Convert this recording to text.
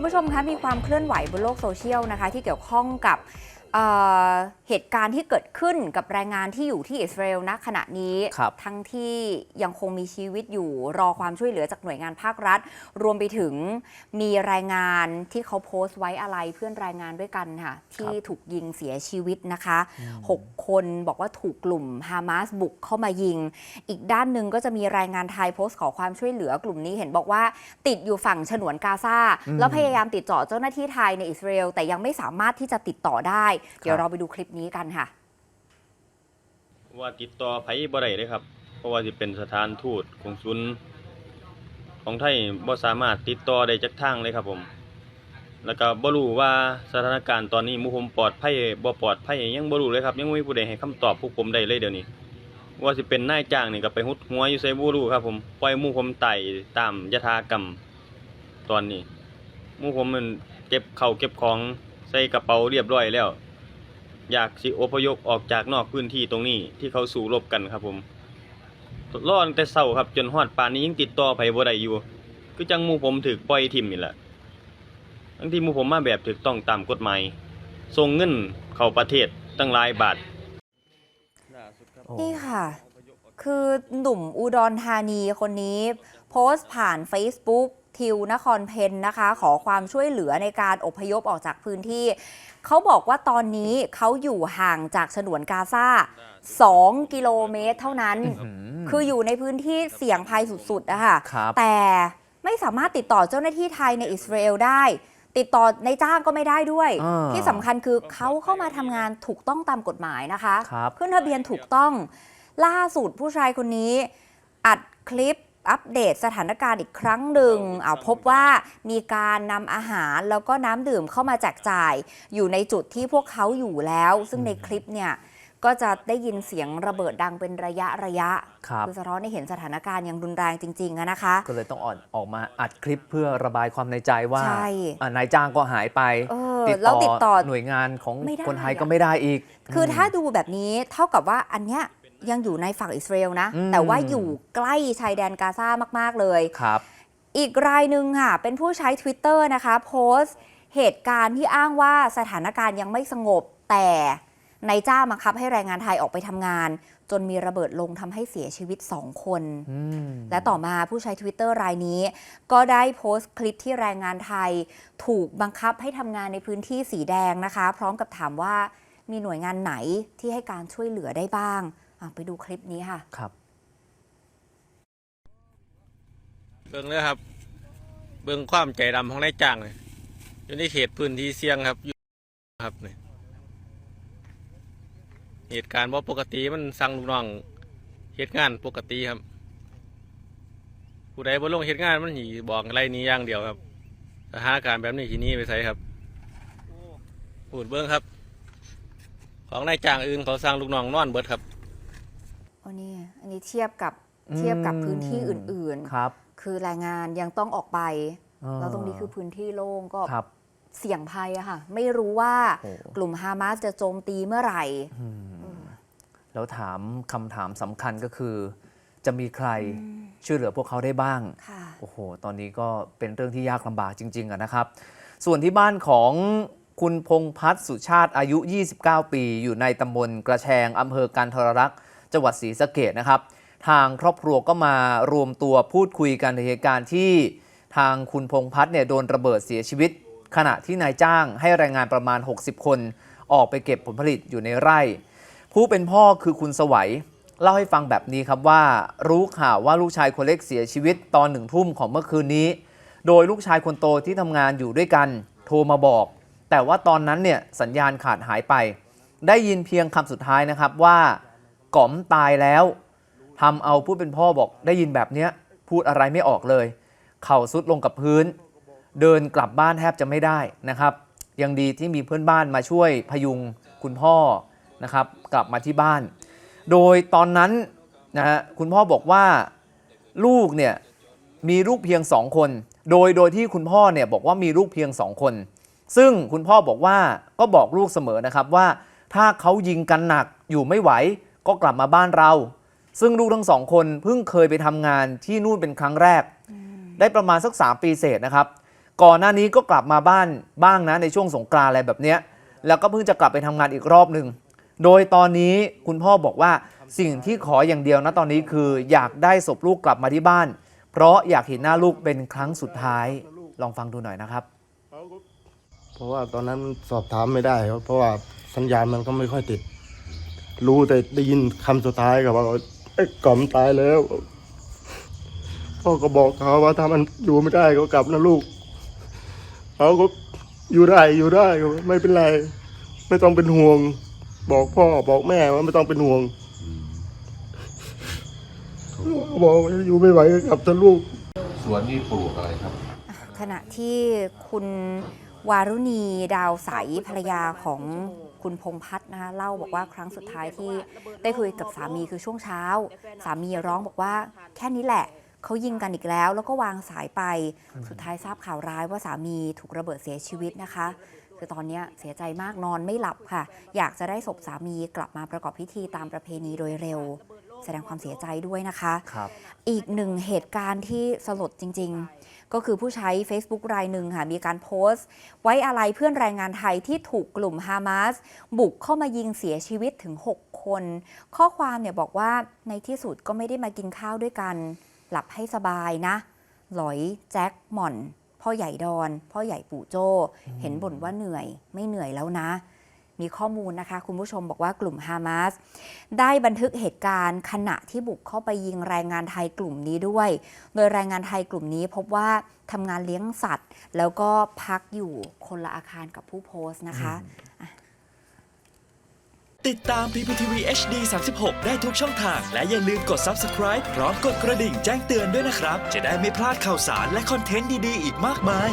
คุณผู้ชมคะมีความเคลื่อนไหวบนโลกโซเชียลนะคะ ที่เกี่ยวข้องกับ เอ่อเหตุการณ์ที่เกิดขึ้นกับแรงงานที่อยู่ที่อิสราเอลณขณะนี้ครับทั้งที่ยังคงมีชีวิตอยู่รอความช่วยเหลือจากหน่วยงานภาครัฐ รวมไปถึงมีรายงานที่เขาโพสต์ไว้อะไรเพื่อนรายงานด้วยกันค่ะ ที่ถูกยิงเสียชีวิตนะคะ 6 คนบอกว่าถูกกลุ่มฮามาสบุกเข้ามายิง อีกด้านหนึ่งก็จะมีรายงานไทยโพสต์ขอความช่วยเหลือกลุ่มนี้เห็นบอกว่าติดอยู่ฝั่งฉนวนกาซาแล้วพยายามติดต่อเจ้าหน้าที่ไทยในอิสราเอลแต่ยังไม่สามารถที่จะติดต่อได้เดี๋ยวเราไปดูคลิปนี้กันค่ะ ว่าติดต่อไผบ่ได้เลยครับ เพราะว่าสิเป็นสถานทูตของศูนย์ของไทยบ่สามารถติดต่อได้จักทางเลยครับผม แล้วก็บ่รู้ว่าสถานการณ์ตอนนี้หมู่ผมปลอดภัยบ่ปลอดภัยยังบ่รู้เลยครับ ยังบ่มีผู้ใดให้คำตอบพวกผมได้เลยเดี๋ยวนี้ ว่าสิเป็นนายจ้างนี่ก็ไปหุดหัวอยู่ไสบ่รู้ครับผมปล่อยหมู่ผมไต่ตามยถากรรมตอนนี้หมู่ผมมันเก็บข้าวเก็บของใส่กระเป๋าเรียบร้อยแล้ว อยากสิอพยพออกจากนอกพื้นที่ตรงนี้ที่เขาสู้รบกันครับผมรอตั้งแต่เช้าครับจนฮอดป่านนี้ยังติดต่อไผบ่ได้อยู่คือจังมูผมถูกปล่อยทิมนี่แหละทั้งที่มูผมมาแบบถูกต้องตามกฎหมายส่งเงินเข้าประเทศตั้งหลายบาทนี่ค่ะ คือหนุ่มอุดรธานีคนนี้ โพสต์ผ่าน Facebook ทิวนครเพนนะคะ ขอความช่วยเหลือในการอพยพออกจากพื้นที่ เขาบอกว่าตอนนี้เขาอยู่ห่างจากฉนวนกาซา2 กิโลเมตรเท่านั้น คืออยู่ในพื้นที่เสี่ยงภัยสุดๆนะคะครับแต่ไม่สามารถติดต่อเจ้าหน้าที่ไทยในอิสราเอลได้ ติดต่อในจ้างก็ไม่ได้ด้วยอ่าที่สำคัญคือเขาเข้ามาทำงานถูกต้องตามกฎหมายนะคะครับขึ้นทะเบียนถูกต้อง ล่าสุดผู้ชายคนนี้ อัดคลิป อัปเดตสถานการณ์อีกครั้งหนึ่งเอาพบว่ามีการนำอาหารแล้วก็น้ำดื่มเข้ามาแจกจ่าย อยู่ในจุดที่พวกเขาอยู่แล้ว ซึ่งในคลิปเนี่ยก็จะได้ยินเสียงระเบิดดังเป็นระยะระยะครับอสะท้อนให้เห็นสถานการณ์อย่างรุนแรงจริงๆอะนะคะก็เลยต้องออกออกมาอัดคลิปเพื่อระบายความในใจว่าใช่อ่านายจ้างก็หายไปเออแล้วติดต่อหน่วยงานของไม่ได้คนไทยอะก็ไม่ได้อีก คือมถ้าดูแบบนี้เท่ากับว่าอันเนี้ย ยังอยู่ในฝั่งอิสราเอลนะอืมแต่ว่าอยู่ใกล้ชายแดนกาซามากๆเลยครับอีกรายหนึ่งค่ะ เป็นผู้ใช้ Twitter นะคะ โพสต์เหตุการณ์ที่อ้างว่าสถานการณ์ยังไม่สงบแต่นายจ้างบังคับให้แรงงานไทยออกไปทำงาน จนมีระเบิดลงทำให้เสียชีวิต2คนอืมและต่อมาผู้ใช้ Twitter รายนี้ ก็ได้โพสต์คลิปที่แรงงานไทย ถูกบังคับให้ทำงานในพื้นที่สีแดงนะคะ พร้อมกับถามว่ามีหน่วยงานไหนที่ให้การช่วยเหลือได้บ้างอะ ไปดูคลิปนี้ค่ะ ครับ เบิ่งเลยครับ เบิ่งความใจดำของนายจ้างเลยอยู่ในเขตพื้นที่เสี่ยงครับอยู่ครับเนี่ยเหตุการณ์ว่าปกติมันสั่งลูกน้องเหตุงานปกติครับ ผู้ใดบ่ลงเหตุงานมันหีบอกอะไรหนี้อย่างเดียวครับสถานการณ์แบบนี้ทีนี้ไปใส่ครับพูดเบิ่งครับ ของนายจ้างอื่นเขาสั่งลูกน้องนอนเบิดครับ โอ้นี่อันนี้เทียบกับเทียบกับพื้นที่อื่นครับๆคือแรงงานยังต้องออกไปเออแล้วตรงนี้คือพื้นที่โล่งก็ครับเสี่ยงภัยอะค่ะ ไม่รู้ว่าโอ้กลุ่มฮามาสจะโจมตีเมื่อไหร่อืมแล้วถามคำถามสำคัญก็คือ จะมีใครช่วยเหลือพวกเขาได้บ้างค่ะโอ้โห ตอนนี้ก็เป็นเรื่องที่ยากลำบากจริงๆอะนะครับ ส่วนที่บ้านของคุณพงษ์พัฒน์สุชาติอายุ 29 ปี อยู่ในตำบลกระแชงอำเภอกันทรรักษ์ จังหวัดศรีสะเกดนะครับ ทางครอบครัวก็มารวมตัวพูดคุยกันในเหตุการณ์ที่ทางคุณพงพัฒน์เนี่ยโดนระเบิดเสียชีวิต ขณะที่นายจ้างให้แรงงานประมาณ 60 คน ออกไปเก็บผลผลิตอยู่ในไร่ ผู้เป็นพ่อคือคุณสวัยเล่าให้ฟังแบบนี้ครับว่า รู้ข่าวว่าลูกชายคนเล็กเสียชีวิตตอนหนึ่งทุ่มของเมื่อคืนนี้ โดยลูกชายคนโตที่ทำงานอยู่ด้วยกัน โทรมาบอก แต่ว่าตอนนั้นเนี่ยสัญญาณขาดหายไป ได้ยินเพียงคำสุดท้ายนะครับว่า ก๋อมตายแล้วทำเอาผู้เป็นพ่อบอกได้ยินแบบเนี้ยพูดอะไรไม่ออกเลย เข่าสุดลงกับพื้น เดินกลับบ้านแทบจะไม่ได้นะครับ ยังดีที่มีเพื่อนบ้านมาช่วยพยุงคุณพ่อนะครับ กลับมาที่บ้าน โดยตอนนั้นนะฮะคุณพ่อบอกว่าลูกเนี่ยมีลูกเพียงสองคน โดยโดยที่คุณพ่อเนี่ยบอกว่ามีลูกเพียงสองคน ซึ่งคุณพ่อบอกว่าก็บอกลูกเสมอนะครับว่า ถ้าเขายิงกันหนักอยู่ไม่ไหว ก็กลับมาบ้านเรา ซึ่งลูกทั้งสองคนเพิ่งเคยไปทำงานที่นู่นเป็นครั้งแรก ได้ประมาณสัก 3 ปีเศษนะครับ ก่อนหน้านี้ก็กลับมาบ้านบ้างนะในช่วงสงกรานต์อะไรแบบเนี้ยแล้วก็เพิ่งจะกลับไปทำงานอีกรอบหนึ่งโดยตอนนี้คุณพ่อบอกว่าสิ่งที่ขออย่างเดียวนะตอนนี้คือ อยากได้ศพลูกกลับมาที่บ้าน เพราะอยากเห็นหน้าลูกเป็นครั้งสุดท้ายลองฟังดูหน่อยนะครับ เพราะว่าตอนนั้นมันสอบถามไม่ได้ครับเพราะว่าสัญญาณมันก็ไม่ค่อยติด รู้แต่ได้ยินคำสุดท้ายกับว่าไอ้กล่อมตายแล้ว พ่อก็บอกเขาว่าถ้ามันอยู่ไม่ได้ก็กลับนะลูกเขาก็อยู่ได้อยู่ได้ไม่เป็นไร ไม่ต้องเป็นห่วง บอกพ่อบอกแม่ว่าไม่ต้องเป็นห่วงบอกว่าอยู่ไม่ไหวก็กลับนะลูก สวนนี่ปลูกอะไรครับ ขณะที่คุณวารุณีดาวใสภรรยาของ คุณพงษ์พัฒน์นะคะเล่าบอกว่าครั้งสุดท้ายที่ได้คุยกับสามีคือช่วงเช้า สามีร้องบอกว่าแค่นี้แหละเขายิงกันอีกแล้ว แล้วก็วางสายไปสุดท้ายทราบข่าวร้ายว่าสามีถูกระเบิดเสียชีวิตนะคะคือตอนเนี้ยเสียใจมากนอนไม่หลับค่ะ อยากจะได้ศพสามีกลับมาประกอบพิธีตามประเพณีโดยเร็ว แสดงความเสียใจด้วยนะคะครับอีกหนึ่งเหตุการณ์ที่สลดจริง ๆ ก็คือผู้ใช้ Facebook รายหนึ่งค่ะมีการโพสต์ ไว้อะไรเพื่อนแรงงานไทยที่ถูกกลุ่มฮามาสบุกเข้ามายิงเสียชีวิตถึง 6 คน ข้อความเนี่ยบอกว่าในที่สุดก็ไม่ได้มากินข้าวด้วยกัน หลับให้สบายนะ หลอยแจ็คหม่อน พ่อใหญ่ดอน พ่อใหญ่ปู่โจเห็นบ่นว่าเหนื่อย ไม่เหนื่อยแล้วนะ มีข้อมูลนะคะ คุณผู้ชมบอกว่ากลุ่มฮามาสได้บันทึกเหตุการณ์ขณะที่บุกเข้าไปยิงแรงงานไทยกลุ่มนี้ด้วย โดยแรงงานไทยกลุ่มนี้พบว่าทำงานเลี้ยงสัตว์ แล้วก็พักอยู่คนละอาคารกับผู้โพสต์นะคะ ติดตาม PPTV HD 36 ได้ทุกช่องทาง และอย่าลืมกด Subscribe พร้อมกดกระดิ่งแจ้งเตือนด้วยนะครับ จะได้ไม่พลาดข่าวสารและคอนเทนต์ดี ๆ อีกมากมาย